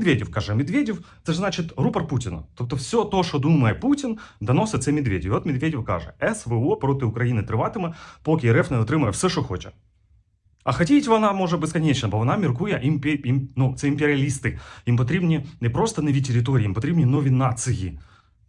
Медведєв каже, Медведєв це ж значить рупор Путіна. Тобто, все то, що думає Путін, доносить це Медведєв. І От Медведєв каже: СВО проти України триватиме, поки РФ не отримує все, що хоче. А хотіть вона може безконечно, бо вона міркує імпі... ім... ну, це імперіалісти. Їм потрібні не просто нові території, їм потрібні нові нації.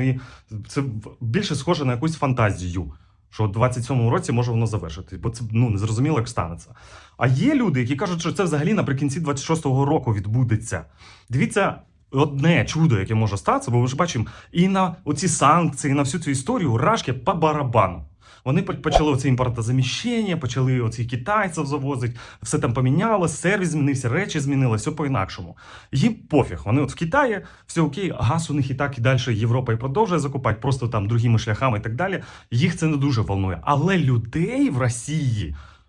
і це більше схоже на якусь фантазію. Що в 27-му році може воно завершити, бо це ну незрозуміло, як станеться. А є люди, які кажуть, що це взагалі наприкінці 26-го року відбудеться. Дивіться, одне чудо, яке може статися, бо ми ж бачимо і на оці санкції, і на всю цю історію рашки по барабану. Вони по- почали оці імпортозаміщення, почали оці китайців завозити, все там помінялось, сервіс змінився, речі змінилися, все по-інакшому. Їм пофіг. Вони от в Китаї, все окей, газ у них і так і далі Європа і продовжує закупати, просто там другими шляхами і так далі. Їх це не дуже волнує. Але людей в Росії.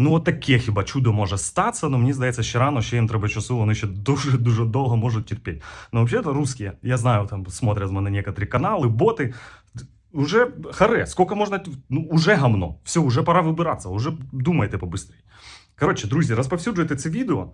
Ну, от таке хіба чудо може статися, але мені здається, ще рано, ще їм треба часу, вони ще дуже-дуже довго можуть терпіти. Ну, взагалі, русські, я знаю, там смотрять мене некоторі канали, боти. Уже харе, скільки можна, ну, уже гамно. Все, уже пора вибиратися, уже думайте побыстрее. Коротше, друзі, розповсюджуйте це відео.